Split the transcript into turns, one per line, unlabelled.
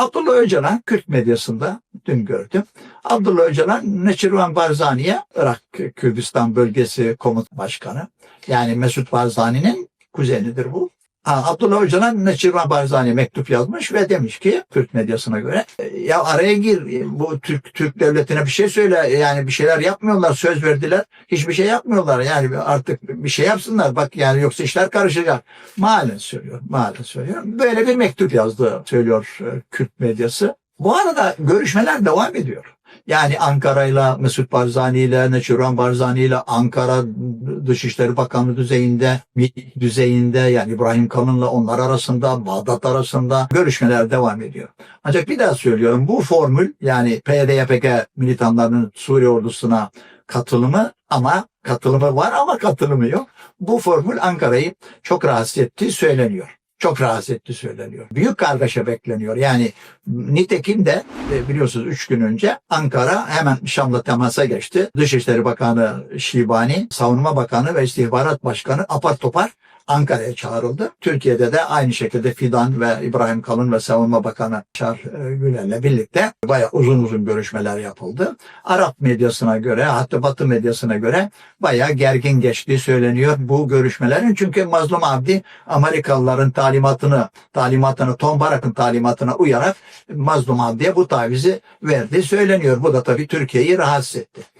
Abdullah Öcalan Kürt medyasında dün gördüm. Abdullah Öcalan Neçirvan Barzani'ye Irak Kürdistan Bölgesi Komutan Başkanı. Yani Mesut Barzani'nin kuzenidir bu. Abdullah Öcalan Neçirvan Barzani'ye mektup yazmış ve demiş ki Türk medyasına göre "E, ya araya gir bu Türk Türk devletine bir şey söyle yani bir şeyler yapmıyorlar söz verdiler hiçbir şey yapmıyorlar yani artık bir şey yapsınlar bak yani yoksa işler karışacak. Malen söylüyor malen söylüyor böyle bir mektup yazdı söylüyor e, Kürt medyası. Bu arada görüşmeler devam ediyor. Yani Ankara'yla Mesut Barzani ile Neçirvan Barzani ile Ankara Dışişleri Bakanlığı düzeyinde, düzeyinde yani İbrahim Kalın'la onlar arasında, Bağdat arasında görüşmeler devam ediyor. Ancak bir daha söylüyorum bu formül yani PYD-YPG militanlarının Suriye ordusuna katılımı ama katılımı var ama katılımı yok. Bu formül Ankara'yı çok rahatsız ettiği söyleniyor. Çok rahatsız ettiği söyleniyor. Büyük kargaşa bekleniyor. Yani nitekim de e, biliyorsunuz üç gün önce Ankara hemen Şam'la temasa geçti. Dışişleri Bakanı Şibani, Savunma Bakanı ve İstihbarat Başkanı apar topar Ankara'ya çağrıldı. Türkiye'de de aynı şekilde Fidan ve İbrahim Kalın ve Savunma Bakanı Şar e, Güler'le birlikte bayağı uzun uzun görüşmeler yapıldı. Arap medyasına göre hatta Batı medyasına göre bayağı gergin geçtiği söyleniyor bu görüşmelerin. Çünkü Mazlum Abdi Amerikalıların talimatını, talimatını Tom Barak'ın talimatına uyarak Mazlum Abdi'ye bu tavizi verdiği söyleniyor. Bu da tabii Türkiye'yi rahatsız etti.